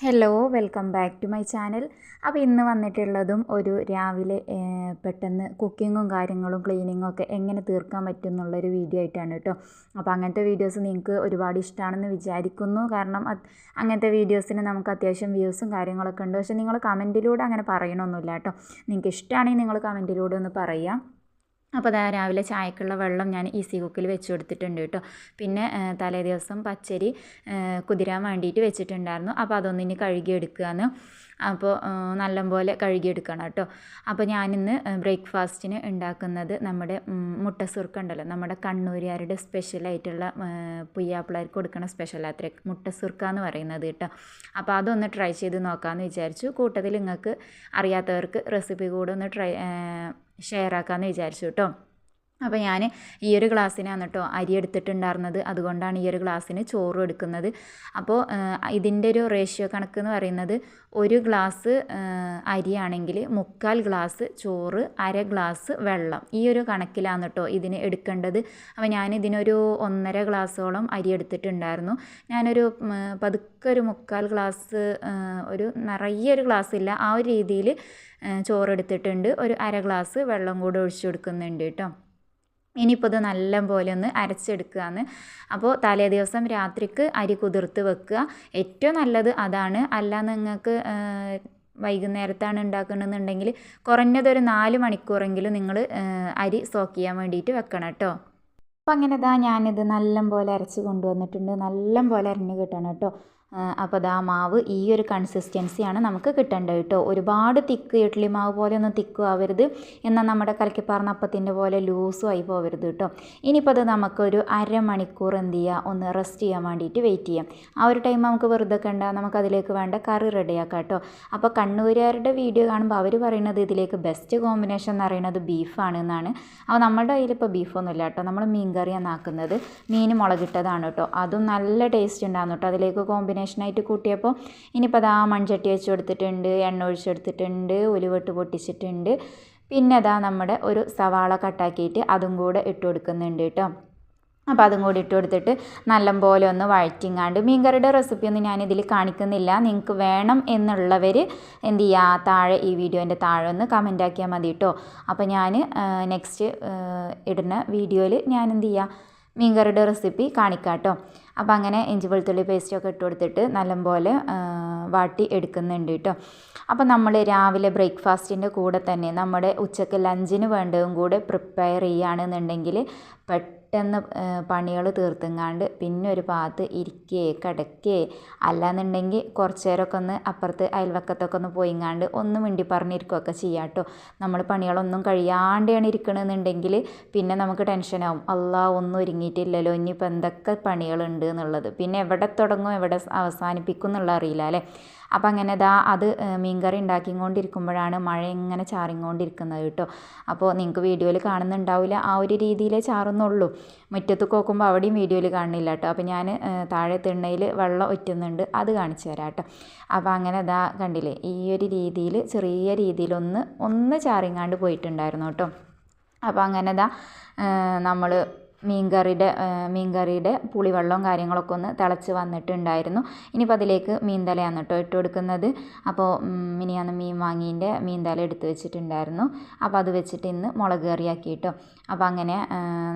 Hello welcome back to my channel അപ്പോൾ ഇന്ന് വന്നിട്ടുള്ളതും ഒരു രാവിലെ പെട്ടെന്ന് കുക്കിങ്ങും കാര്യങ്ങളും ക്ലീനിങ്ങും ഒക്കെ എങ്ങനെ തീർക്കാൻ പറ്റും എന്നുള്ളൊരു വീഡിയോ ആയിട്ടാണ് കേട്ടോ. അപ്പോൾ അങ്ങനത്തെ വീഡിയോസ് നിങ്ങൾക്ക് ഒരുപാട് ഇഷ്ടമാണെന്ന് വിചാരിക്കുന്നു. കാരണം അങ്ങനത്തെ വീഡിയോസിന് നമുക്ക് അത്യാവശ്യം വ്യൂസും കാര്യങ്ങളൊക്കെ ഉണ്ട്. പക്ഷേ നിങ്ങൾ കമന്റിലൂടെ അങ്ങനെ പറയണമൊന്നുമില്ല കേട്ടോ. നിങ്ങൾക്ക് ഇഷ്ടമാണെങ്കിൽ നിങ്ങൾ കമന്റിലൂടെ ഒന്ന് പറയാം. അപ്പോൾ അതാ രാവിലെ ചായക്കുള്ള വെള്ളം ഞാൻ ഈസി കുക്കിൽ വെച്ച് കൊടുത്തിട്ടുണ്ട് കേട്ടോ. പിന്നെ തലേ ദിവസം പച്ചരി കുതിരാൻ വേണ്ടിയിട്ട് വെച്ചിട്ടുണ്ടായിരുന്നു. അപ്പോൾ അതൊന്നിനി കഴുകി കഴുകിയെടുക്കുകയെന്ന് അപ്പോൾ നല്ലപോലെ കഴുകിയെടുക്കണം കേട്ടോ. അപ്പോൾ ഞാനിന്ന് ബ്രേക്ക്ഫാസ്റ്റിന് ഉണ്ടാക്കുന്നത് നമ്മുടെ മുട്ട സുർക്കുണ്ടല്ലോ. നമ്മുടെ കണ്ണൂരുകാരുടെ സ്പെഷ്യലായിട്ടുള്ള പുയ്യാപ്പിള്ളേർക്ക് കൊടുക്കുന്ന സ്പെഷ്യൽ അത്ര മുട്ട സുർക്ക എന്ന് പറയുന്നത് കേട്ടോ. അപ്പോൾ അതൊന്ന് ട്രൈ ചെയ്ത് നോക്കാമെന്ന് വിചാരിച്ചു. കൂട്ടത്തിൽ നിങ്ങൾക്ക് അറിയാത്തവർക്ക് റെസിപ്പി കൂടെ ഒന്ന് ട്രൈ ഷെയർ ആക്കാമെന്ന് വിചാരിച്ചു കേട്ടോ അപ്പോൾ ഞാൻ ഈ ഒരു ഗ്ലാസ്സിനാണ് കേട്ടോ അരി എടുത്തിട്ടുണ്ടായിരുന്നത്. അതുകൊണ്ടാണ് ഈ ഒരു ഗ്ലാസ്സിന് ചോറും എടുക്കുന്നത്. അപ്പോൾ ഇതിന്റെ ഒരു റേഷ്യോ കണക്ക് എന്ന് പറയുന്നത് ഒരു ഗ്ലാസ് അരിയാണെങ്കിൽ മുക്കാൽ ഗ്ലാസ് ചോറ് അര ഗ്ലാസ് വെള്ളം. ഈ ഒരു കണക്കിലാണ് കേട്ടോ ഇതിന് എടുക്കേണ്ടത്. അപ്പോൾ ഞാൻ ഇതിനൊരു ഒന്നര ഗ്ലാസ്സോളം അരി എടുത്തിട്ടുണ്ടായിരുന്നു. ഞാനൊരു പതുക്കെ ഒരു മുക്കാൽ ഗ്ലാസ് ഒരു നിറയെ ഒരു ഗ്ലാസ് ഇല്ല ആ ഒരു രീതിയിൽ ചോറ് എടുത്തിട്ടുണ്ട്. ഒരു അര ഗ്ലാസ് വെള്ളം കൂടെ ഒഴിച്ചു കൊടുക്കുന്നുണ്ട് കേട്ടോ ഇനിയിപ്പോൾ ഇത് നല്ല പോലെ ഒന്ന് അരച്ചെടുക്കുകയാണ് അപ്പോൾ തലേ ദിവസം രാത്രിക്ക് അരി കുതിർത്ത് വെക്കുക. ഏറ്റവും നല്ലത് അതാണ്. അല്ല നിങ്ങൾക്ക് വൈകുന്നേരത്താണ് ഉണ്ടാക്കണമെന്നുണ്ടെങ്കിൽ കുറഞ്ഞതൊരു നാല് മണിക്കൂറെങ്കിലും നിങ്ങൾ അരി സോക്ക് ചെയ്യാൻ വേണ്ടിയിട്ട് വെക്കണം കേട്ടോ. അപ്പോൾ അങ്ങനെ ഇതാ ഞാനിത് നല്ല പോലെ അരച്ച് കൊണ്ടുവന്നിട്ടുണ്ട്. നല്ല പോലെ അരിഞ്ഞ് കിട്ടണം കേട്ടോ. അപ്പോൾ അതാ മാവ് ഈ ഒരു കൺസിസ്റ്റൻസിയാണ് നമുക്ക് കിട്ടേണ്ടത് കേട്ടോ ഒരുപാട് തിക്ക് ഇഡ്ഡലി മാവ് പോലെ ഒന്നും തിക്കും ആവരുത്. എന്നാൽ നമ്മുടെ കലക്കിപ്പാർന്ന അപ്പത്തിന്റെ പോലെ ലൂസും ആയി പോകരുത് കേട്ടോ ഇനിയിപ്പോൾ അത് നമുക്കൊരു അരമണിക്കൂർ എന്ത് ചെയ്യുക ഒന്ന് റെസ്റ്റ് ചെയ്യാൻ വേണ്ടിയിട്ട് വെയിറ്റ് ചെയ്യാം. ആ ഒരു ടൈം നമുക്ക് വെറുതെ കണ്ട നമുക്ക് അതിലേക്ക് വേണ്ട കറി റെഡിയാക്കാം കേട്ടോ അപ്പോൾ കണ്ണൂരുകാരുടെ വീഡിയോ കാണുമ്പോൾ അവർ പറയുന്നത് ഇതിലേക്ക് ബെസ്റ്റ് കോമ്പിനേഷൻ എന്ന് പറയുന്നത് ബീഫാണ് എന്നാണ്. അപ്പോൾ നമ്മുടെ കയ്യിലിപ്പോൾ ബീഫൊന്നുമില്ല കേട്ടോ നമ്മൾ മീൻ കറിയാണ് ആക്കുന്നത്. മീൻ മുളകിട്ടതാണ് കേട്ടോ അതും നല്ല ടേസ്റ്റ് ഉണ്ടാകുന്നു കേട്ടോ അതിലേക്ക് കോമ്പിനേഷൻ കോമ്പിനേഷനായിട്ട് കൂട്ടിയപ്പോൾ ഇനിയിപ്പോൾ അതാ മൺചട്ടി വെച്ച് കൊടുത്തിട്ടുണ്ട് എണ്ണ ഒഴിച്ചെടുത്തിട്ടുണ്ട് ഉലുവട്ട് പൊട്ടിച്ചിട്ടുണ്ട്. പിന്നെ അതാ നമ്മുടെ ഒരു സവാള കട്ടാക്കിയിട്ട് അതും കൂടെ ഇട്ട് കൊടുക്കുന്നുണ്ട് കേട്ടോ. അപ്പോൾ അതും കൂടി ഇട്ട് കൊടുത്തിട്ട് നല്ലപോലെ ഒന്ന് വഴറ്റിങ്ങാണ്ട് മീൻകറിയുടെ റെസിപ്പി ഒന്നും ഞാനിതിൽ കാണിക്കുന്നില്ല. നിങ്ങൾക്ക് വേണം എന്നുള്ളവർ എന്ത് ചെയ്യുക താഴെ ഈ വീഡിയോന്റെ താഴെ ഒന്ന് കമന്റ് ആക്കിയാൽ മതി കേട്ടോ. അപ്പോൾ ഞാൻ നെക്സ്റ്റ് ഇടുന്ന വീഡിയോയിൽ ഞാൻ എന്ത് ചെയ്യുക മീൻകറിയുടെ റെസിപ്പി കാണിക്കാം കേട്ടോ അപ്പോൾ അങ്ങനെ ഇഞ്ചി വെളുത്തുള്ളി പേസ്റ്റൊക്കെ ഇട്ട് കൊടുത്തിട്ട് നല്ലപോലെ വാട്ടി എടുക്കുന്നുണ്ട് കേട്ടോ അപ്പോൾ നമ്മൾ രാവിലെ ബ്രേക്ക്ഫാസ്റ്റിന്റെ കൂടെ തന്നെ നമ്മുടെ ഉച്ചയ്ക്ക് ലഞ്ചിന് വേണ്ടതും കൂടെ പ്രിപ്പയർ ചെയ്യുകയാണെന്നുണ്ടെങ്കിൽ പെട്ടെന്ന് പണികൾ തീർത്തുങ്ങാണ്ട് പിന്നെ ഒരു ഭാഗത്ത് ഇരിക്കേ കിടക്കേ. അല്ലാന്നുണ്ടെങ്കിൽ കുറച്ച് നേരമൊക്കെ ഒന്ന് അപ്പുറത്ത് അയൽവക്കത്തൊക്കെ ഒന്ന് പോയിങ്ങാണ്ട് ഒന്ന് മിണ്ടി പറഞ്ഞിരിക്കുകയൊക്കെ ചെയ്യാം കേട്ടോ നമ്മൾ പണികളൊന്നും കഴിയാണ്ടാണ് ഇരിക്കണമെന്നുണ്ടെങ്കിൽ പിന്നെ നമുക്ക് ടെൻഷനാവും. അല്ലാ ഒന്നും ഒരുങ്ങിയിട്ടില്ലല്ലോ. ഇനിയിപ്പോൾ എന്തൊക്കെ പണികളുണ്ട്? എന്നുള്ളത്. പിന്നെ എവിടെ തുടങ്ങും എവിടെ അവസാനിപ്പിക്കും എന്നുള്ള അറിയില്ല അല്ലേ? അപ്പം അങ്ങനെ ഇതാ അത് മീൻകറി ഉണ്ടാക്കിക്കൊണ്ടിരിക്കുമ്പോഴാണ് മഴ ഇങ്ങനെ ചാറിക്കൊണ്ടിരിക്കുന്നത് കേട്ടോ. അപ്പോൾ നിങ്ങൾക്ക് വീഡിയോയിൽ കാണുന്നുണ്ടാവില്ല ആ ഒരു രീതിയിലേ ചാറുന്നുള്ളൂ. മുറ്റത്ത് നോക്കുമ്പോൾ അവിടെയും വീഡിയോയിൽ കാണുന്നില്ല കേട്ടോ. അപ്പോൾ ഞാൻ താഴെ തിണ്ണയിൽ വെള്ളം ഒറ്റുന്നുണ്ട് അത് കാണിച്ചു തരാം കേട്ടോ. അപ്പോൾ അങ്ങനെ ഇതാ കണ്ടില്ലേ ഈ ഒരു രീതിയിൽ ചെറിയ രീതിയിലൊന്ന് ഒന്ന് ചാറിങ്ങാണ്ട് പോയിട്ടുണ്ടായിരുന്നു കേട്ടോ. അപ്പോൾ അങ്ങനെ ഇതാ നമ്മൾ മീൻകറിയുടെ മീൻകറിയുടെ പുളിവെള്ളവും കാര്യങ്ങളൊക്കെ ഒന്ന് തിളച്ച് വന്നിട്ടുണ്ടായിരുന്നു. ഇനിയിപ്പോൾ അതിലേക്ക് മീൻതലയാണ് കേട്ടോ ഇട്ട് കൊടുക്കുന്നത്. അപ്പോൾ മിനിയാന്ന് മീൻ വാങ്ങീന്റെ മീൻതല എടുത്ത് വെച്ചിട്ടുണ്ടായിരുന്നു. അപ്പോൾ അത് വെച്ചിട്ട് ഇന്ന് മുളക് കറിയാക്കി കേട്ടോ. അപ്പോൾ അങ്ങനെ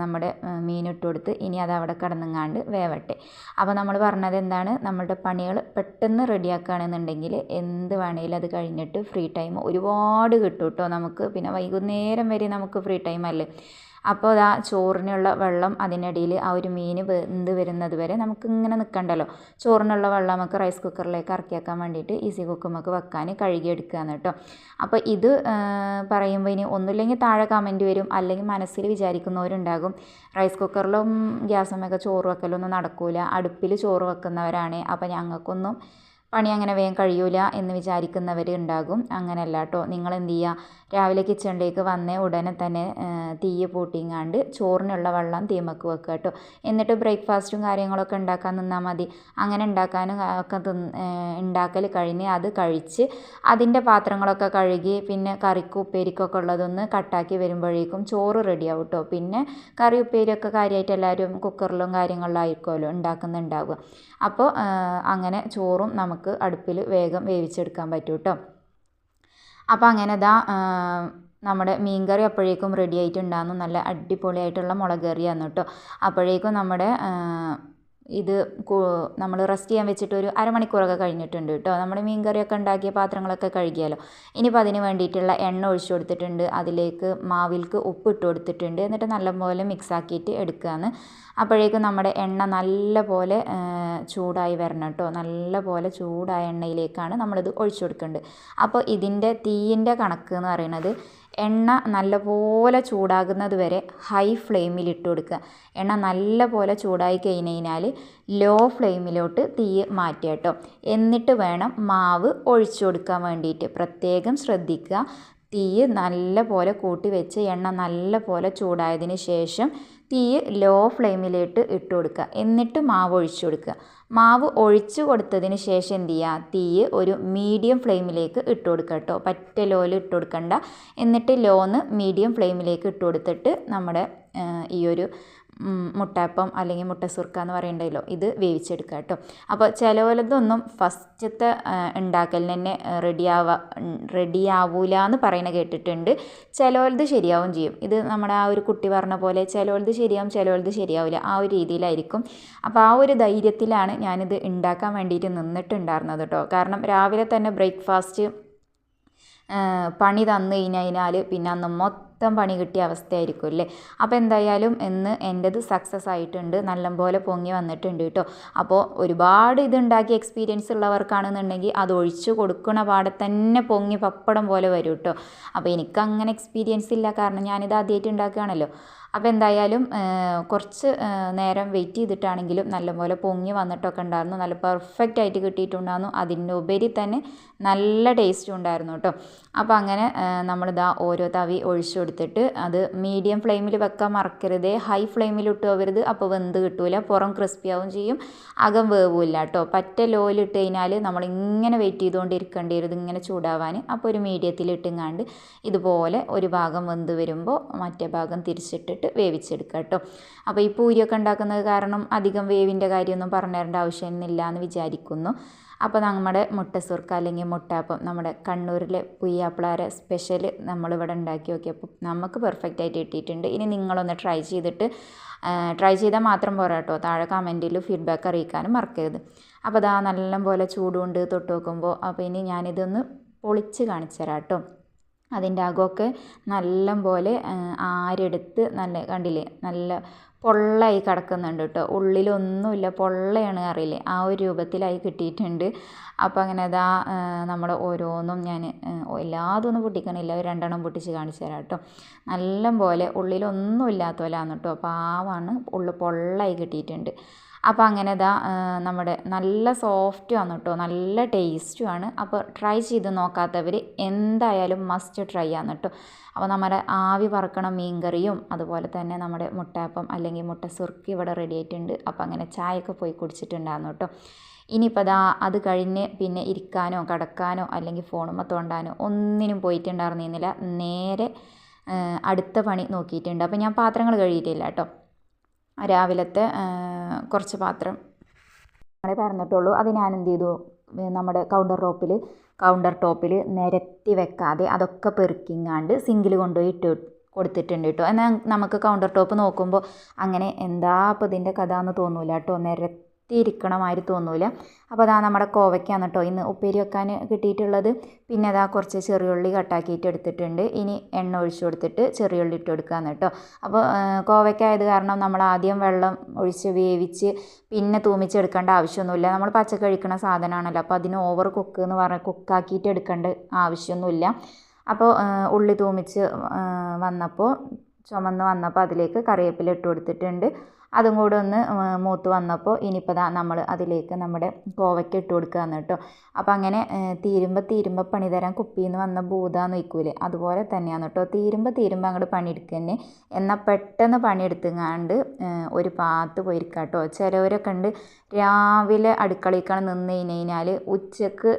നമ്മുടെ മീൻ ഇട്ട് കൊടുത്ത് ഇനി അത് അവിടെ കിടന്നുങ്ങാണ്ട് വേവട്ടെ. അപ്പോൾ നമ്മൾ പറഞ്ഞത് എന്താണ്? നമ്മളുടെ പണികൾ പെട്ടെന്ന് റെഡിയാക്കുകയാണെന്നുണ്ടെങ്കിൽ എന്ത് വേണമെങ്കിലും അത് കഴിഞ്ഞിട്ട് ഫ്രീ ടൈം ഒരുപാട് കിട്ടും കേട്ടോ നമുക്ക്. പിന്നെ വൈകുന്നേരം വരെ നമുക്ക് ഫ്രീ ടൈം അല്ലേ? അപ്പോൾ ആ ചോറിനുള്ള വെള്ളം അതിനിടയിൽ ആ ഒരു മീൻ വെന്ത് വരുന്നത് വരെ നമുക്ക് ഇങ്ങനെ നിൽക്കണ്ടല്ലോ. ചോറിനുള്ള വെള്ളം നമുക്ക് റൈസ് കുക്കറിലേക്ക് ഇറക്കിയാക്കാൻ വേണ്ടിയിട്ട് ഈസി കുക്ക് നമുക്ക് വെക്കാൻ കഴുകിയെടുക്കുകയാണ് കേട്ടോ. അപ്പോൾ ഇത് പറയുമ്പോൾ ഇനി ഒന്നുമില്ലെങ്കിൽ താഴെ കമന്റ് വരും. അല്ലെങ്കിൽ മനസ്സിൽ വിചാരിക്കുന്നവരുണ്ടാകും. റൈസ് കുക്കറിലും ഗ്യാസുമൊക്കെ ചോറ് വെക്കലൊന്നും നടക്കില്ല അടുപ്പിൽ ചോറ് വെക്കുന്നവരാണ്. അപ്പോൾ ഞങ്ങൾക്കൊന്നും പണി അങ്ങനെ വേഗം കഴിയൂല എന്ന് വിചാരിക്കുന്നവർ ഉണ്ടാകും. അങ്ങനെയല്ല കേട്ടോ നിങ്ങൾ എന്ത് ചെയ്യുക രാവിലെ കിച്ചണിലേക്ക് വന്ന ഉടനെ തന്നെ തീ പൂട്ടിങ്ങാണ്ട് ചോറിനുള്ള വെള്ളം തീമക്ക് വെക്കുക കേട്ടോ എന്നിട്ട് ബ്രേക്ക്ഫാസ്റ്റും കാര്യങ്ങളൊക്കെ ഉണ്ടാക്കാൻ നിന്നാൽ മതി. അങ്ങനെ ഉണ്ടാക്കാനും ഒക്കെ ഉണ്ടാക്കൽ കഴിഞ്ഞ് അത് കഴിച്ച് അതിന്റെ പാത്രങ്ങളൊക്കെ കഴുകി പിന്നെ കറിക്കും ഉപ്പേരിക്കൊക്കെ ഉള്ളതൊന്ന് കട്ടാക്കി വരുമ്പോഴേക്കും ചോറ് റെഡിയാവും കേട്ടോ പിന്നെ കറി ഉപ്പേരിയൊക്കെ കാര്യമായിട്ട് എല്ലാവരും കുക്കറിലും കാര്യങ്ങളിലായിരിക്കുമല്ലോ ഉണ്ടാക്കുന്നുണ്ടാവുക. അപ്പോൾ അങ്ങനെ ചോറും നമുക്ക് നമുക്ക് അടുപ്പിൽ വേഗം വേവിച്ചെടുക്കാൻ പറ്റും കേട്ടോ അപ്പോൾ അങ്ങനെ ഇതാ നമ്മുടെ മീൻകറി അപ്പോഴേക്കും റെഡി ആയിട്ടുണ്ടാകുന്നു. നല്ല അടിപൊളിയായിട്ടുള്ള മുളക് കറിയാണ് കേട്ടോ അപ്പോഴേക്കും നമ്മുടെ ഇത് നമ്മൾ റെസ്റ്റ് ചെയ്യാൻ വെച്ചിട്ട് ഒരു അരമണിക്കൂറൊക്കെ കഴിഞ്ഞിട്ടുണ്ട് കേട്ടോ. നമ്മൾ മീൻ കറിയൊക്കെ ഉണ്ടാക്കിയ പാത്രങ്ങളൊക്കെ കഴുകിയാലോ. ഇനിയിപ്പോൾ അതിന് വേണ്ടിയിട്ടുള്ള എണ്ണ ഒഴിച്ചു കൊടുത്തിട്ടുണ്ട്. അതിലേക്ക് മാവിൽക്ക് ഉപ്പ് ഇട്ട് കൊടുത്തിട്ടുണ്ട്. എന്നിട്ട് നല്ലപോലെ മിക്സ് ആക്കിയിട്ട് എടുക്കുകയാണ് അപ്പോഴേക്കും നമ്മുടെ എണ്ണ നല്ല പോലെ ചൂടായി വരണം കേട്ടോ. നല്ല പോലെ ചൂടായ എണ്ണയിലേക്കാണ് നമ്മളിത് ഒഴിച്ചു കൊടുക്കേണ്ടത്. അപ്പോൾ ഇതിന്റെ തീയിന്റെ കണക്ക് എന്ന് പറയുന്നത് എണ്ണ നല്ലപോലെ ചൂടാകുന്നത് വരെ ഹൈ ഫ്ലെയിമിൽ ഇട്ട് കൊടുക്കുക. എണ്ണ നല്ലപോലെ ചൂടായി കഴിഞ്ഞ് കഴിഞ്ഞാൽ ലോ ഫ്ലെയിമിലോട്ട് തീ മാറ്റുക കേട്ടോ. എന്നിട്ട് വേണം മാവ് ഒഴിച്ചു കൊടുക്കാൻ വേണ്ടിയിട്ട്. പ്രത്യേകം ശ്രദ്ധിക്കുക. തീ നല്ല പോലെ കൂട്ടി വെച്ച് എണ്ണ നല്ല പോലെ ചൂടായതിന് ശേഷം തീ ലോ ഫ്ലെയിമിലിട്ട് ഇട്ട് കൊടുക്കുക. എന്നിട്ട് മാവ് ഒഴിച്ചു കൊടുക്കുക. മാവ് ഒഴിച്ചു കൊടുത്തതിന് ശേഷം എന്ത് ചെയ്യുക? തീ ഒരു മീഡിയം ഫ്ലെയിമിലേക്ക് ഇട്ട് കൊടുക്കുക കേട്ടോ. പറ്റ ലോയിൽ ഇട്ട് കൊടുക്കണ്ട. എന്നിട്ട് ലോന്ന് മീഡിയം ഫ്ലെയിമിലേക്ക് ഇട്ട് കൊടുത്തിട്ട് നമ്മുടെ ഈ ഒരു മുട്ടയപ്പം അല്ലെങ്കിൽ മുട്ട സുർക്ക എന്ന് പറയണ്ടല്ലോ. ഇത് വേവിച്ചെടുക്കുക കേട്ടോ. അപ്പോൾ ചിലവലതൊന്നും ഫസ്റ്റത്തെ ഉണ്ടാക്കലിന് തന്നെ റെഡിയാവാ റെഡിയാവൂല എന്ന് പറയുന്നത് കേട്ടിട്ടുണ്ട്. ചിലവലത് ശരിയാവും ചെയ്യും. ഇത് നമ്മുടെ ആ ഒരു കുട്ടി പറഞ്ഞ പോലെ ചിലവലത് ശരിയാവും ചിലവലത് ശരിയാവില്ല. ആ ഒരു രീതിയിലായിരിക്കും. അപ്പോൾ ആ ഒരു ധൈര്യത്തിലാണ് ഞാനിത് ഉണ്ടാക്കാൻ വേണ്ടിയിട്ട് നിന്നിട്ടുണ്ടായിരുന്നത് കേട്ടോ. കാരണം രാവിലെ തന്നെ ബ്രേക്ക്ഫാസ്റ്റ് പണി തന്നു കഴിഞ്ഞാൽ പിന്നെ അന്ന് മൊത്തം പണി കിട്ടിയ അവസ്ഥയായിരിക്കും അല്ലേ? അപ്പോൾ എന്തായാലും ഇന്ന് എന്റെത് സക്സസ് ആയിട്ടുണ്ട്. നല്ലപോലെ പൊങ്ങി വന്നിട്ടുണ്ട് കേട്ടോ. അപ്പോൾ ഒരുപാട് ഇതുണ്ടാക്കി എക്സ്പീരിയൻസ് ഉള്ളവർക്കാണെന്നുണ്ടെങ്കിൽ അത് ഒഴിച്ചു കൊടുക്കുന്ന പാടെ തന്നെ പൊങ്ങി പപ്പടം പോലെ വരും കേട്ടോ. അപ്പോൾ എനിക്ക് അങ്ങനെ എക്സ്പീരിയൻസ് ഇല്ല. കാരണം ഞാനിത് ആദ്യമായിട്ട് ഉണ്ടാക്കുകയാണല്ലോ. അപ്പോൾ എന്തായാലും കുറച്ച് നേരം വെയിറ്റ് ചെയ്തിട്ടാണെങ്കിലും നല്ലപോലെ പൊങ്ങി വന്നിട്ടൊക്കെ ഉണ്ടായിരുന്നു. നല്ല പെർഫെക്റ്റ് ആയിട്ട് കിട്ടിയിട്ടുണ്ടായിരുന്നു. അതിന്റെ ഉപരി തന്നെ നല്ല ടേസ്റ്റും ഉണ്ടായിരുന്നു കേട്ടോ. അപ്പോൾ അങ്ങനെ നമ്മളിതാ ഓരോ തവി ഒഴിച്ചു കൊടുത്തിട്ട് അത് മീഡിയം ഫ്ലെയിമിൽ വെക്കാൻ മറക്കരുത്. ഹൈ ഫ്ലെയിമിൽ ഇട്ട് പോകരുത്. അപ്പോൾ വെന്ത് കിട്ടൂല. പുറം ക്രിസ്പി ആവും ചെയ്യും. അകം വേവില്ല കേട്ടോ പറ്റ ലോയിൽ ഇട്ട് കഴിഞ്ഞാൽ നമ്മൾ ഇങ്ങനെ വെയിറ്റ് ചെയ്തുകൊണ്ടിരിക്കേണ്ടി വരും. ഇങ്ങനെ ചൂടാവാൻ അപ്പോൾ ഒരു മീഡിയത്തിൽ ഇട്ടുങ്ങാണ്ട് ഇതുപോലെ ഒരു ഭാഗം വെന്ത് വരുമ്പോൾ മറ്റേ ഭാഗം തിരിച്ചിട്ടിട്ട് വേവിച്ചെടുക്കുക കേട്ടോ അപ്പോൾ ഈ പൂരിയൊക്കെ ഉണ്ടാക്കുന്നത് കാരണം അധികം വേവിന്റെ കാര്യമൊന്നും പറഞ്ഞു തരേണ്ട ആവശ്യമൊന്നുമില്ല എന്ന് വിചാരിക്കുന്നു. അപ്പോൾ നമ്മുടെ മുട്ട സുർക്ക അല്ലെങ്കിൽ മുട്ടാപ്പം നമ്മുടെ കണ്ണൂരിലെ പുയ്യാപ്പിളാരെ സ്പെഷ്യൽ നമ്മളിവിടെ ഉണ്ടാക്കി നോക്കിയപ്പോൾ നമുക്ക് പെർഫെക്റ്റ് ആയിട്ട് കിട്ടിയിട്ടുണ്ട്. ഇനി നിങ്ങളൊന്ന് ട്രൈ ചെയ്തിട്ട് ട്രൈ ചെയ്താൽ മാത്രം പോരാ കേട്ടോ. താഴെ കമന്റിൽ ഫീഡ്ബാക്ക് അറിയിക്കാനും മറക്കരുത്. അപ്പോൾ അതാ നല്ല പോലെ ചൂടുകൊണ്ട് തൊട്ട് നോക്കുമ്പോൾ. അപ്പോൾ ഇനി ഞാനിതൊന്ന് പൊളിച്ച് കാണിച്ചു തരാം കേട്ടോ. അതിന്റെ അകമൊക്കെ നല്ല പോലെ ആരെടുത്ത് നല്ല കണ്ടില്ലേ നല്ല പൊള്ളയായി കിടക്കുന്നുണ്ട് കേട്ടോ. ഉള്ളിലൊന്നുമില്ല പൊള്ളയാണ് അറിയില്ലേ. ആ ഒരു രൂപത്തിലായി കിട്ടിയിട്ടുണ്ട്. അപ്പോൾ അങ്ങനെ അതാ നമ്മൾ ഓരോന്നും ഞാൻ എല്ലാതൊന്നും പൊട്ടിക്കണില്ല. രണ്ടെണ്ണം പൊട്ടിച്ച് കാണിച്ചു തരാം കേട്ടോ. നല്ല പോലെ ഉള്ളിലൊന്നും ഇല്ലാത്ത പോലെയാണ് കേട്ടോ. പാവാണ് ഉള്ളു പൊള്ളയായി കിട്ടിയിട്ടുണ്ട്. അപ്പോൾ അങ്ങനെ ഇതാ നമ്മുടെ നല്ല സോഫ്റ്റുമാണ് കേട്ടോ നല്ല ടേസ്റ്റുമാണ് അപ്പോൾ ട്രൈ ചെയ്ത് നോക്കാത്തവർ എന്തായാലും മസ്റ്റ് ട്രൈ ആണ് കേട്ടോ അപ്പോൾ നമ്മുടെ ആവി പറക്കണ മീൻകറിയും അതുപോലെ തന്നെ നമ്മുടെ മുട്ടയപ്പം അല്ലെങ്കിൽ മുട്ട സുർക്കി ഇവിടെ റെഡി ആയിട്ടുണ്ട്. അപ്പോൾ അങ്ങനെ ചായയൊക്കെ പോയി കുടിച്ചിട്ടുണ്ടായിരുന്നു കേട്ടോ ഇനിയിപ്പോൾ അതാ അത് കഴിഞ്ഞ് പിന്നെ ഇരിക്കാനോ കടക്കാനോ അല്ലെങ്കിൽ ഫോണുമ്മ തോണ്ടാനോ ഒന്നിനും പോയിട്ടുണ്ടായിരുന്നില്ല. നേരെ അടുത്ത പണി നോക്കിയിട്ടുണ്ട്. അപ്പോൾ ഞാൻ പാത്രങ്ങൾ കഴുകിയിട്ടില്ല കേട്ടോ രാവിലത്തെ കുറച്ച് പാത്രം നമ്മളെ പറഞ്ഞിട്ടുള്ളൂ അത് ഞാൻ എന്ത് ചെയ്തു നമ്മുടെ കൗണ്ടർ ടോപ്പിൽ കൗണ്ടർ ടോപ്പിൽ നിരത്തി വെക്കാതെ അതൊക്കെ പെറുക്കിങ്ങാണ്ട് സിങ്കിൽ കൊണ്ടുപോയി ഇട്ട് കൊടുത്തിട്ടുണ്ട് കേട്ടോ എന്നാൽ നമുക്ക് കൗണ്ടർ ടോപ്പ് നോക്കുമ്പോൾ അങ്ങനെ എന്താ അപ്പോൾ ഇതിന്റെ കഥ എന്ന് തോന്നൂല കേട്ടോ നിരത്തി ഇരിക്കണ മാതിരി തോന്നൂല. അപ്പോൾ അതാ നമ്മുടെ കോവയ്ക്കാണ് കേട്ടോ ഇന്ന് ഉപ്പേരി വെക്കാൻ കിട്ടിയിട്ടുള്ളത്. പിന്നെ അതാ കുറച്ച് ചെറിയുള്ളി കട്ടാക്കിയിട്ട് എടുത്തിട്ടുണ്ട്. ഇനി എണ്ണ ഒഴിച്ചു കൊടുത്തിട്ട് ചെറിയുള്ളി ഇട്ട് കൊടുക്കാമെന്ന് കേട്ടോ അപ്പോൾ കോവയ്ക്കായത് കാരണം നമ്മൾ ആദ്യം വെള്ളം ഒഴിച്ച് വേവിച്ച് പിന്നെ തൂമിച്ചെടുക്കേണ്ട ആവശ്യമൊന്നുമില്ല. നമ്മൾ പച്ചക്കറി കഴിക്കുന്ന സാധനമാണല്ലോ. അപ്പോൾ അതിന് ഓവർ കുക്ക് എന്ന് പറഞ്ഞ കുക്കാക്കിയിട്ട് എടുക്കേണ്ട ആവശ്യമൊന്നുമില്ല. അപ്പോൾ ഉള്ളി തൂമിച്ച് വന്നപ്പോൾ ചുമന്ന് വന്നപ്പോൾ അതിലേക്ക് കറിവേപ്പില ഇട്ട് കൊടുത്തിട്ടുണ്ട്. അതും കൂടെ ഒന്ന് മൂത്ത് വന്നപ്പോൾ ഇനിയിപ്പോൾ ദാ നമ്മൾ അതിലേക്ക് നമ്മുടെ കോവയ്ക്ക് ഇട്ട് കൊടുക്കുകയാണ് കേട്ടോ. അപ്പോൾ അങ്ങനെ തീരുമ്പോൾ തീരുമ്പോൾ പണി തരാൻ കുപ്പിയിൽ നിന്ന് വന്ന ഭൂതാന്ന് വയ്ക്കൂലേ അതുപോലെ തന്നെയാണ് കേട്ടോ. തീരുമ്പോൾ തീരുമ്പോൾ അങ്ങോട്ട് പണിയെടുക്കുക തന്നെ എന്നാൽ പെട്ടെന്ന് പണിയെടുത്തുങ്ങാണ്ട് ഒരു പാത്ത് പോയിരിക്കുക കേട്ടോ ചിലവരൊക്കെ ഉണ്ട് രാവിലെ അടുക്കളയിലേക്കാണ് നിന്ന് കഴിഞ്ഞ് കഴിഞ്ഞാൽ ഉച്ചയ്ക്ക്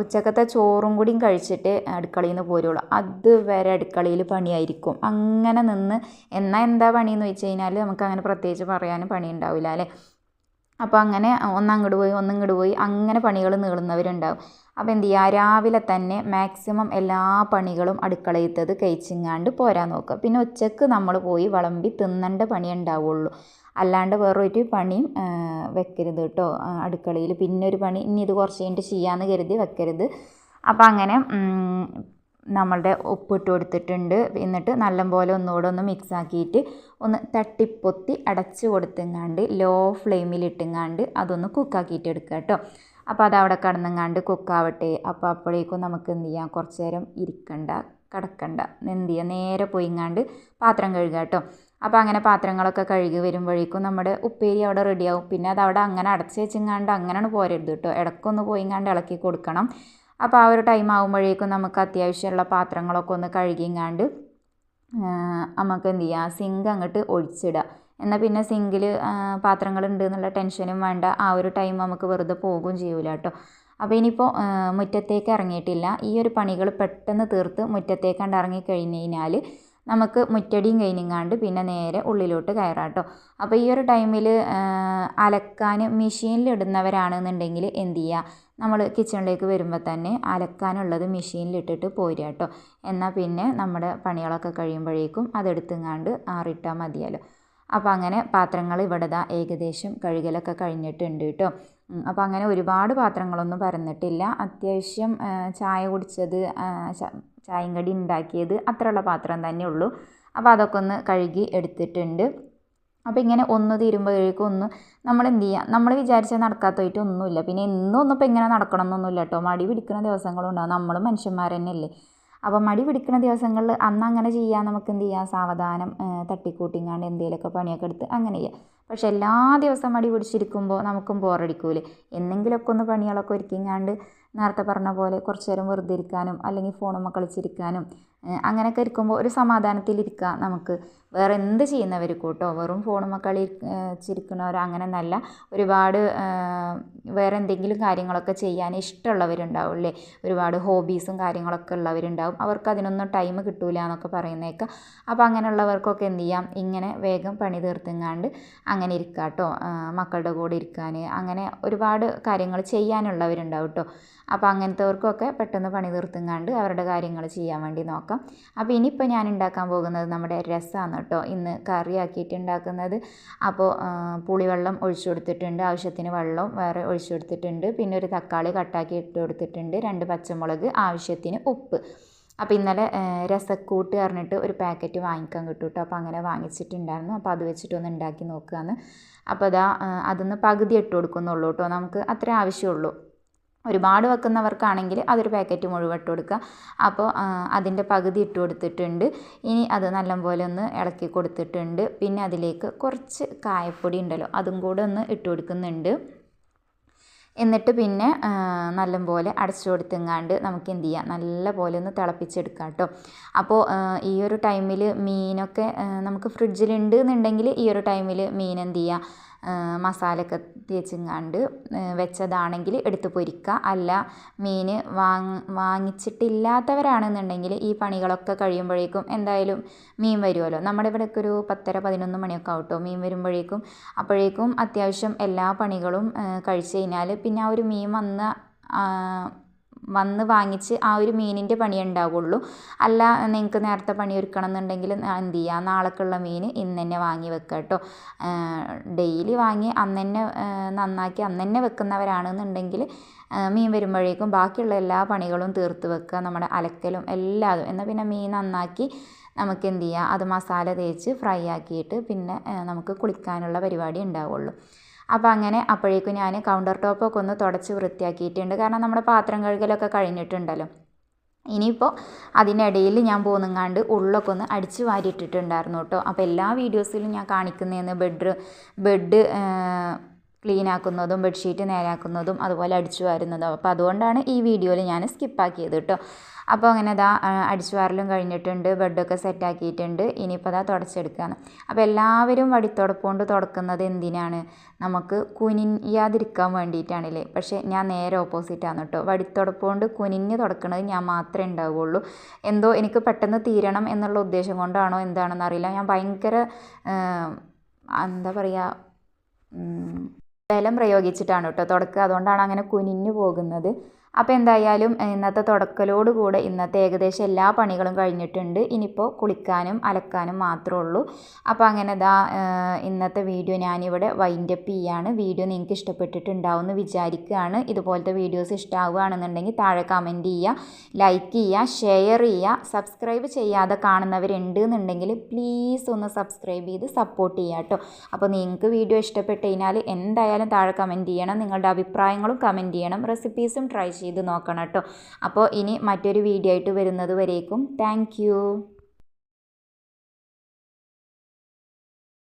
ഉച്ചക്കത്തെ ചോറും കൂടിയും കഴിച്ചിട്ട് അടുക്കളയിൽ നിന്ന് പോരുള്ളൂ. അതുവരെ അടുക്കളയിൽ പണിയായിരിക്കും. അങ്ങനെ നിന്ന് എന്നാൽ എന്താ പണിയെന്ന് വെച്ച് കഴിഞ്ഞാൽ നമുക്ക് അങ്ങനെ പ്രത്യേകിച്ച് പറയാനും പണി ഉണ്ടാവില്ല അല്ലേ? അപ്പോൾ അങ്ങനെ ഒന്നങ്ങോട്ട് പോയി ഒന്നിങ്ങോട്ട് പോയി അങ്ങനെ പണികൾ നീളുന്നവരുണ്ടാവും. അപ്പോൾ എന്ത് ചെയ്യുക രാവിലെ തന്നെ മാക്സിമം എല്ലാ പണികളും അടുക്കളയിത്തത് കഴിച്ചിങ്ങാണ്ട് പോരാൻ നോക്കുക. പിന്നെ ഉച്ചയ്ക്ക് നമ്മൾ പോയി വിളമ്പി തിന്നേണ്ട പണി ഉണ്ടാവുള്ളൂ. അല്ലാണ്ട് വേറൊരു പണിയും വെക്കരുത് കേട്ടോ അടുക്കളയിൽ പിന്നെ ഒരു പണി ഇനി ഇത് കുറച്ച് കഴിഞ്ഞിട്ട് ചെയ്യാമെന്ന് കരുതി വെക്കരുത്. അപ്പോൾ അങ്ങനെ നമ്മളുടെ ഉപ്പിട്ട് കൊടുത്തിട്ടുണ്ട്. എന്നിട്ട് നല്ലപോലെ ഒന്നുകൂടെ ഒന്ന് മിക്സ് ആക്കിയിട്ട് ഒന്ന് തട്ടിപ്പൊത്തി അടച്ച് കൊടുത്തെങ്ങാണ്ട് ലോ ഫ്ലെയിമിൽ ഇട്ടെങ്ങാണ്ട് അതൊന്ന് കുക്കാക്കിയിട്ട് എടുക്കുക കേട്ടോ അപ്പോൾ അത് അവിടെ കിടന്നെങ്ങാണ്ട് കുക്കാവട്ടെ അപ്പോൾ അപ്പോഴേക്കും നമുക്ക് എന്ത് ചെയ്യാം? കുറച്ച് നേരം ഇരിക്കണ്ട കിടക്കണ്ട. എന്ത് ചെയ്യുക നേരെ പോയിങ്ങാണ്ട് പാത്രം കഴുകുക കേട്ടോ അപ്പോൾ അങ്ങനെ പാത്രങ്ങളൊക്കെ കഴുകി വരുമ്പോഴേക്കും നമ്മുടെ ഉപ്പേരി അവിടെ റെഡിയാവും പിന്നെ അത് അവിടെ അങ്ങനെ അടച്ച് വെച്ചിങ്ങാണ്ട് അങ്ങനെയാണ് പോരരുത് കേട്ടോ. ഇടക്കൊന്ന് പോയിങ്ങാണ്ട് ഇളക്കി കൊടുക്കണം. അപ്പോൾ ആ ഒരു ടൈം ആകുമ്പോഴേക്കും നമുക്ക് അത്യാവശ്യമുള്ള പാത്രങ്ങളൊക്കെ ഒന്ന് കഴുകിങ്ങാണ്ട് നമുക്ക് എന്ത് ചെയ്യുക സിങ്ക് അങ്ങോട്ട് ഒഴിച്ചിടുക. എന്നാൽ പിന്നെ സിങ്കിൽ പാത്രങ്ങളുണ്ട് എന്നുള്ള ടെൻഷനും വേണ്ട. ആ ഒരു ടൈം നമുക്ക് വെറുതെ പോകുകയും ചെയ്യൂല കേട്ടോ. അപ്പോൾ ഇനിയിപ്പോൾ മുറ്റത്തേക്ക് ഇറങ്ങിയിട്ടില്ല. ഈ ഒരു പണികൾ പെട്ടെന്ന് തീർത്ത് മുറ്റത്തേക്കാണ്ട് ഇറങ്ങി കഴിഞ്ഞ് കഴിഞ്ഞാൽ നമുക്ക് മുറ്റടിയും കഴിഞ്ഞങ്ങാണ്ട് പിന്നെ നേരെ ഉള്ളിലോട്ട് കയറാം കേട്ടോ അപ്പോൾ ഈ ഒരു ടൈമിൽ അലക്കാൻ മെഷീനിൽ ഇടുന്നവരാണെന്നുണ്ടെങ്കിൽ എന്ത് ചെയ്യുക നമ്മൾ കിച്ചണിലേക്ക് വരുമ്പോൾ തന്നെ അലക്കാനുള്ളത് മെഷീനിലിട്ടിട്ട് പോരുക കേട്ടോ എന്നാൽ പിന്നെ നമ്മുടെ പണികളൊക്കെ കഴിയുമ്പോഴേക്കും അതെടുത്തുങ്ങാണ്ട് ആറിട്ടാൽ മതിയല്ലോ. അപ്പോൾ അങ്ങനെ പാത്രങ്ങൾ ഇവിടെ ദാ ഏകദേശം കഴുകലൊക്കെ കഴിഞ്ഞിട്ടുണ്ട് കേട്ടോ അപ്പോൾ അങ്ങനെ ഒരുപാട് പാത്രങ്ങളൊന്നും പരന്നിട്ടില്ല. അത്യാവശ്യം ചായ കുടിച്ചത് ചായയും കടി ഉണ്ടാക്കിയത് അത്രയുള്ള പാത്രം തന്നെ ഉള്ളൂ. അപ്പോൾ അതൊക്കെ ഒന്ന് കഴുകി എടുത്തിട്ടുണ്ട്. അപ്പോൾ ഇങ്ങനെ ഒന്ന് തീരുമ്പോഴേക്കും ഒന്ന് നമ്മൾ എന്ത് ചെയ്യുക നമ്മൾ വിചാരിച്ചാൽ നടക്കാത്തതായിട്ട് ഒന്നുമില്ല. പിന്നെ ഇന്നും ഒന്നും ഇപ്പോൾ ഇങ്ങനെ നടക്കണം എന്നൊന്നുമില്ല കേട്ടോ. മടി പിടിക്കുന്ന ദിവസങ്ങളുണ്ടാകും നമ്മളും മനുഷ്യന്മാർ തന്നെയല്ലേ അപ്പോൾ മടി പിടിക്കുന്ന ദിവസങ്ങളിൽ അന്ന് അങ്ങനെ ചെയ്യാൻ നമുക്ക് എന്ത് ചെയ്യാം? സാവധാനം തട്ടിക്കൂട്ടിങ്ങാണ്ട് എന്തെങ്കിലുമൊക്കെ പണിയൊക്കെ എടുത്ത് അങ്ങനെ ചെയ്യാം. പക്ഷെ എല്ലാ ദിവസവും മടി പിടിച്ചിരിക്കുമ്പോൾ നമുക്കും ബോറടിക്കൂലേ? എന്തെങ്കിലുമൊക്കെ ഒന്ന് പണികളൊക്കെ ഒരുക്കിങ്ങാണ്ട് നേരത്തെ പറഞ്ഞ പോലെ കുറച്ച് നേരം വെറുതെ ഇരിക്കാനും അല്ലെങ്കിൽ ഫോണുമ്മ കളിച്ചിരിക്കാനും അങ്ങനെയൊക്കെ ഇരിക്കുമ്പോൾ ഒരു സമാധാനത്തിലിരിക്കുക നമുക്ക്. വേറെ എന്ത് ചെയ്യുന്നവർ കൂട്ടോ? വെറും ഫോണുമ്മ കളി അങ്ങനെ നല്ല ഒരുപാട് വേറെ എന്തെങ്കിലും കാര്യങ്ങളൊക്കെ ചെയ്യാൻ ഇഷ്ടമുള്ളവരുണ്ടാവും അല്ലേ ഒരുപാട് ഹോബീസും കാര്യങ്ങളൊക്കെ ഉള്ളവരുണ്ടാവും. അവർക്ക് അതിനൊന്നും ടൈം കിട്ടൂല എന്നൊക്കെ പറയുന്നേക്ക. അപ്പോൾ അങ്ങനെയുള്ളവർക്കൊക്കെ എന്ത് ചെയ്യാം? ഇങ്ങനെ വേഗം പണി തീർത്തുങ്ങാണ്ട് അങ്ങനെ ഇരിക്കുക കേട്ടോ മക്കളുടെ കൂടെ ഇരിക്കാൻ അങ്ങനെ ഒരുപാട് കാര്യങ്ങൾ ചെയ്യാനുള്ളവരുണ്ടാവും കേട്ടോ അപ്പോൾ അങ്ങനത്തെവർക്കൊക്കെ പെട്ടെന്ന് പണി തീർത്തുങ്ങാണ്ട് അവരുടെ കാര്യങ്ങൾ ചെയ്യാൻ വേണ്ടി നോക്കാം. അപ്പോൾ ഇനിയിപ്പോൾ ഞാൻ ഉണ്ടാക്കാൻ പോകുന്നത് നമ്മുടെ രസമാണ് കേട്ടോ. ഇന്ന് കറിയാക്കിയിട്ട് ഉണ്ടാക്കുന്നത്. അപ്പോൾ പുളിവെള്ളം ഒഴിച്ചു കൊടുത്തിട്ടുണ്ട്. ആവശ്യത്തിന് വെള്ളം വേറെ ഒഴിച്ചു കൊടുത്തിട്ടുണ്ട്. പിന്നെ ഒരു തക്കാളി കട്ടാക്കി ഇട്ട് കൊടുത്തിട്ടുണ്ട്. രണ്ട് പച്ചമുളക് ആവശ്യത്തിന് ഉപ്പ്. അപ്പോൾ ഇന്നലെ രസക്കൂട്ട് പറഞ്ഞിട്ട് ഒരു പാക്കറ്റ് വാങ്ങിക്കാൻ കിട്ടും കേട്ടോ. അപ്പോൾ അങ്ങനെ വാങ്ങിച്ചിട്ടുണ്ടായിരുന്നു. അപ്പോൾ അത് വെച്ചിട്ടൊന്ന് ഉണ്ടാക്കി നോക്കുകയാണ് അപ്പോൾ അതാ അതൊന്ന് പകുതി ഇട്ട് കൊടുക്കുന്നുള്ളൂ കേട്ടോ. നമുക്ക് അത്ര ആവശ്യമുള്ളൂ. ഒരുപാട് വെക്കുന്നവർക്കാണെങ്കിൽ അതൊരു പാക്കറ്റ് മുഴുവൻ ഇട്ട് കൊടുക്കുക. അപ്പോൾ അതിന്റെ പകുതി ഇട്ട് കൊടുത്തിട്ടുണ്ട്. ഇനി അത് നല്ലപോലെ ഒന്ന് ഇളക്കി കൊടുത്തിട്ടുണ്ട്. പിന്നെ അതിലേക്ക് കുറച്ച് കായപ്പൊടി ഉണ്ടല്ലോ അതും കൂടെ ഒന്ന് ഇട്ട് കൊടുക്കുന്നുണ്ട്. എന്നിട്ട് പിന്നെ നല്ലപോലെ അടച്ചു കൊടുത്തെങ്ങാണ്ട് നമുക്ക് എന്ത് ചെയ്യാം? നല്ല പോലെ ഒന്ന് തിളപ്പിച്ചെടുക്കാം കേട്ടോ. അപ്പോൾ ഈ ഒരു ടൈമിൽ മീനൊക്കെ നമുക്ക് ഫ്രിഡ്ജിലുണ്ട് എന്നുണ്ടെങ്കിൽ ഈ ഒരു ടൈമിൽ മീൻ എന്ത് ചെയ്യുക മസാലയൊക്കെ തേച്ചിങ്ങാണ്ട് വെച്ചതാണെങ്കിൽ എടുത്ത് പൊരിക്കുക അല്ല മീൻ വാങ്ങ വാങ്ങിച്ചിട്ടില്ലാത്തവരാണെന്നുണ്ടെങ്കിൽ ഈ പണികളൊക്കെ കഴിയുമ്പോഴേക്കും എന്തായാലും മീൻ വരുമല്ലോ. നമ്മുടെ ഇവിടെയൊക്കെ ഒരു പത്തര പതിനൊന്ന് മണിയൊക്കെ ആവട്ടോ മീൻ വരുമ്പോഴേക്കും. അപ്പോഴേക്കും അത്യാവശ്യം എല്ലാ പണികളും കഴിച്ച് കഴിഞ്ഞാൽ പിന്നെ ആ ഒരു മീൻ വന്ന വന്ന് വാങ്ങിച്ച് ആ ഒരു മീനിന്റെ പണി ഉണ്ടാവുള്ളൂ. അല്ല നിങ്ങൾക്ക് നേരത്തെ പണി ഒരുക്കണം എന്നുണ്ടെങ്കിൽ എന്ത് ചെയ്യുക നാളേക്കുള്ള മീൻ ഇന്ന് തന്നെ വാങ്ങി വെക്കുക കേട്ടോ. ഡെയിലി വാങ്ങി അന്ന് തന്നെ നന്നാക്കി അന്ന് തന്നെ വെക്കുന്നവരാണെന്നുണ്ടെങ്കിൽ മീൻ വരുമ്പോഴേക്കും ബാക്കിയുള്ള എല്ലാ പണികളും തീർത്ത് വെക്കുക നമ്മുടെ അലക്കലും എല്ലാതും. എന്നാൽ പിന്നെ മീൻ നന്നാക്കി നമുക്ക് എന്ത് ചെയ്യുക അത് മസാല തേച്ച് ഫ്രൈ ആക്കിയിട്ട് പിന്നെ നമുക്ക് കുളിക്കാനുള്ള പരിപാടി ഉണ്ടാവുള്ളൂ. അപ്പോൾ അങ്ങനെ അപ്പോഴേക്കും ഞാൻ കൗണ്ടർ ടോപ്പൊക്കെ ഒന്ന് തുടച്ച് വൃത്തിയാക്കിയിട്ടുണ്ട്. കാരണം നമ്മുടെ പാത്രം കഴുകലൊക്കെ കഴിഞ്ഞിട്ടുണ്ടല്ലോ. ഇനിയിപ്പോൾ അതിനിടയിൽ ഞാൻ പോന്നുങ്ങാണ്ട് ഉള്ളൊക്കെ ഒന്ന് അടിച്ച് വാരിയിട്ടിട്ടുണ്ടായിരുന്നു കേട്ടോ. അപ്പോൾ എല്ലാ വീഡിയോസിലും ഞാൻ കാണിക്കുന്നതെന്ന് ബെഡ് ബെഡ് ക്ലീൻ ആക്കുന്നതും ബെഡ്ഷീറ്റ് നേരാക്കുന്നതും അതുപോലെ അടിച്ചു വാരുന്നതും. അപ്പോൾ അതുകൊണ്ടാണ് ഈ വീഡിയോയിൽ ഞാൻ സ്കിപ്പാക്കിയത് കേട്ടോ അപ്പോൾ അങ്ങനെ അതാ അടിച്ചു വാരലും കഴിഞ്ഞിട്ടുണ്ട് ബെഡൊക്കെ സെറ്റാക്കിയിട്ടുണ്ട്. ഇനിയിപ്പോൾ അതാ തുടച്ചെടുക്കുകയാണ് അപ്പോൾ എല്ലാവരും വടിത്തുടപ്പ് കൊണ്ട് തുടക്കുന്നത് എന്തിനാണ്? നമുക്ക് കുനിയാതിരിക്കാൻ വേണ്ടിയിട്ടാണല്ലേ? പക്ഷേ ഞാൻ നേരെ ഓപ്പോസിറ്റാണ് കേട്ടോ വടിത്തുടപ്പ് കൊണ്ട് കുനിഞ്ഞ് തുടക്കുന്നത് ഞാൻ മാത്രമേ ഉണ്ടാവുകയുള്ളൂ എന്തോ എനിക്ക് പെട്ടെന്ന് തീരണം എന്നുള്ള ഉദ്ദേശം കൊണ്ടാണോ എന്താണെന്ന് അറിയില്ല ഞാൻ ഭയങ്കര എന്താ പറയുക ബലം പ്രയോഗിച്ചിട്ടാണ് കേട്ടോ. തുടക്കുക അതുകൊണ്ടാണ് അങ്ങനെ കുനിഞ്ഞു പോകുന്നത്. അപ്പോൾ എന്തായാലും ഇന്നത്തെ തുടക്കലോടുകൂടെ ഇന്നത്തെ ഏകദേശം എല്ലാ പണികളും കഴിഞ്ഞിട്ടുണ്ട്. ഇനിയിപ്പോൾ കുളിക്കാനും അലക്കാനും മാത്രമേ ഉള്ളൂ. അപ്പോൾ അങ്ങനെ ഇതാ ഇന്നത്തെ വീഡിയോ ഞാനിവിടെ വൈൻഡപ്പ് ചെയ്യാണ്. വീഡിയോ നിങ്ങൾക്ക് ഇഷ്ടപ്പെട്ടിട്ടുണ്ടാവും എന്ന് വിചാരിക്കുകയാണ്. ഇതുപോലത്തെ വീഡിയോസ് ഇഷ്ടമാവുകയാണെന്നുണ്ടെങ്കിൽ താഴെ കമന്റ് ചെയ്യുക ലൈക്ക് ചെയ്യുക ഷെയർ ചെയ്യുക സബ്സ്ക്രൈബ് ചെയ്യാതെ കാണുന്നവരുണ്ട് എന്നുണ്ടെങ്കിൽ പ്ലീസ് ഒന്ന് സബ്സ്ക്രൈബ് ചെയ്ത് സപ്പോർട്ട് ചെയ്യുക കേട്ടോ. അപ്പോൾ നിങ്ങൾക്ക് വീഡിയോ ഇഷ്ടപ്പെട്ട് കഴിഞ്ഞാൽ എന്തായാലും താഴെ കമന്റ് ചെയ്യണം. നിങ്ങളുടെ അഭിപ്രായങ്ങളും കമന്റ് ചെയ്യണം. റെസിപ്പീസും ട്രൈ ചെയ്ത് നോക്കണം കേട്ടോ. അപ്പോൾ ഇനി മറ്റൊരു വീഡിയോ ആയിട്ട് വരുന്നത് വരേക്കും. താങ്ക്